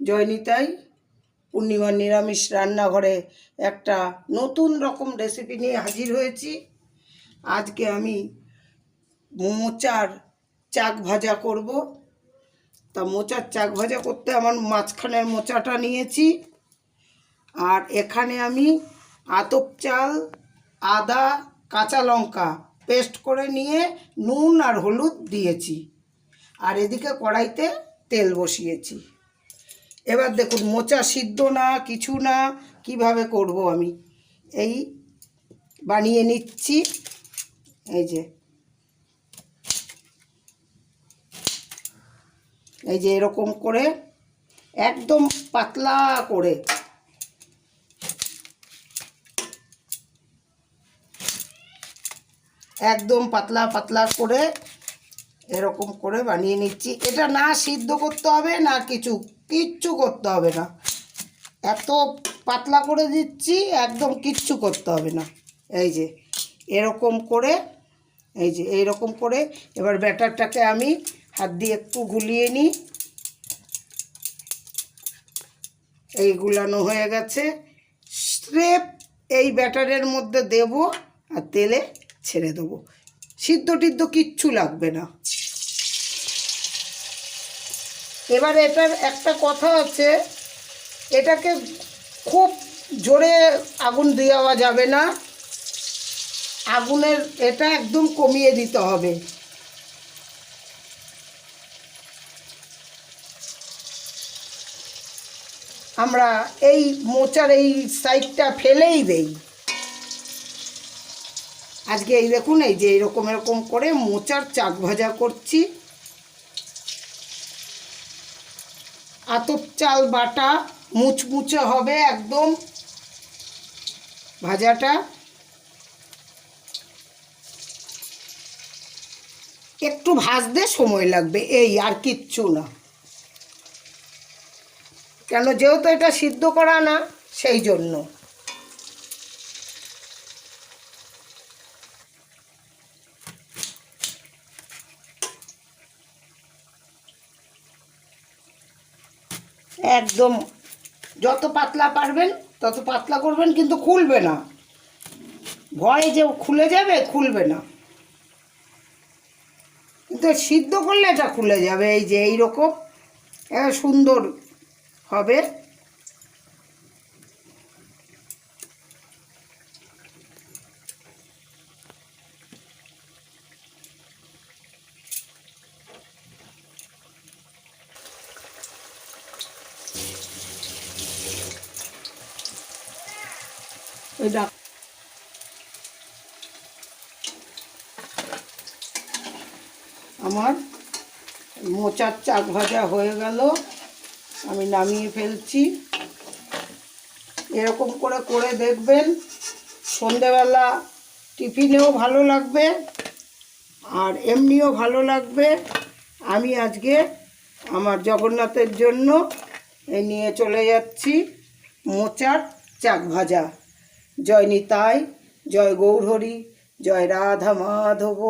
জয়নিতাই পূর্ণিমার নিরামিষ রান্নাঘরে একটা নতুন রকম রেসিপি নিয়ে হাজির হয়েছি। আজকে আমি মোচার চাক ভাজা করব। তা মোচার চাক ভাজা করতে আমার মাঝখানের মোচাটা নিয়েছি। আর এখানে আমি আতপ চাল, আদা, কাঁচা লঙ্কা পেস্ট করে নিয়ে নুন আর হলুদ দিয়েছি। আর এদিকে কড়াইতে তেল বসিয়েছি। এবার দেখুন, মোচা সিদ্ধ না, কিছু না, কীভাবে করব আমি? এই বানিয়ে নিচ্ছি। এই যে। এই যে এরকম করে, একদম পাতলা করে। একদম পাতলা পাতলা করে এরকম করে বানিয়ে নিচ্ছি। এটা না সিদ্ধ করতে হবে, না কিছু। কিচ্ছু করতে হবে না। এত পাতলা করে দিচ্ছি, একদম কিচ্ছু করতে হবে না। এই যে, এরকম করে, এই যে, এইরকম করে, এবার ব্যাটারটাকে আমি হাত দিয়ে একটু গুলিয়ে নিই। এই গুলানো হয়ে গেছে। স্রেপ এই ব্যাটারের মধ্যে দেব আর তেলে ছেড়ে দেবো। সিদ্ধ টিদ্ধ কিচ্ছু লাগবে না। এবার এটার একটা কথা আছে, এটাকে খুব জোরে আগুন দেওয়া যাবে না। আগুনের এটা একদম কমিয়ে দিতে হবে। আমরা এই মোচার এই সাইডটা ফেলেই দেই। আজকে এই দেখুন, এই যে এরকম এরকম করে মোচার চাক ভাজা করছি। আতপ চাল বাটা মুচমুচে হবে একদম। ভাজাটা। একটু ভাজতে সময় লাগবে, এই আর কিচ্ছু না। কেন, যেহেতু এটা সিদ্ধ করা না, সেই জন্য। একদম যত পাতলা পারবেন, তত পাতলা করবেন, কিন্তু খুলবে না। ভয় যে খুলে যাবে, খুলবে না। কিন্তু সিদ্ধ করলে এটা খুলে যাবে, এই যে এইরকম সুন্দর হবে। আমার মোচার চাক ভাজা হয়ে গেল, আমি নামিয়ে ফেলছি। এরকম করে করে দেখবেন, সন্ধেবেলা টিফিনেও ভালো লাগবে, আর এমনিও ভালো লাগবে। আমি আজকে আমার জগন্নাথের জন্য নিয়ে চলে যাচ্ছি মোচার চাক ভাজা। জয় নিতাই জয় গৌরহরি জয় রাধা মাধব।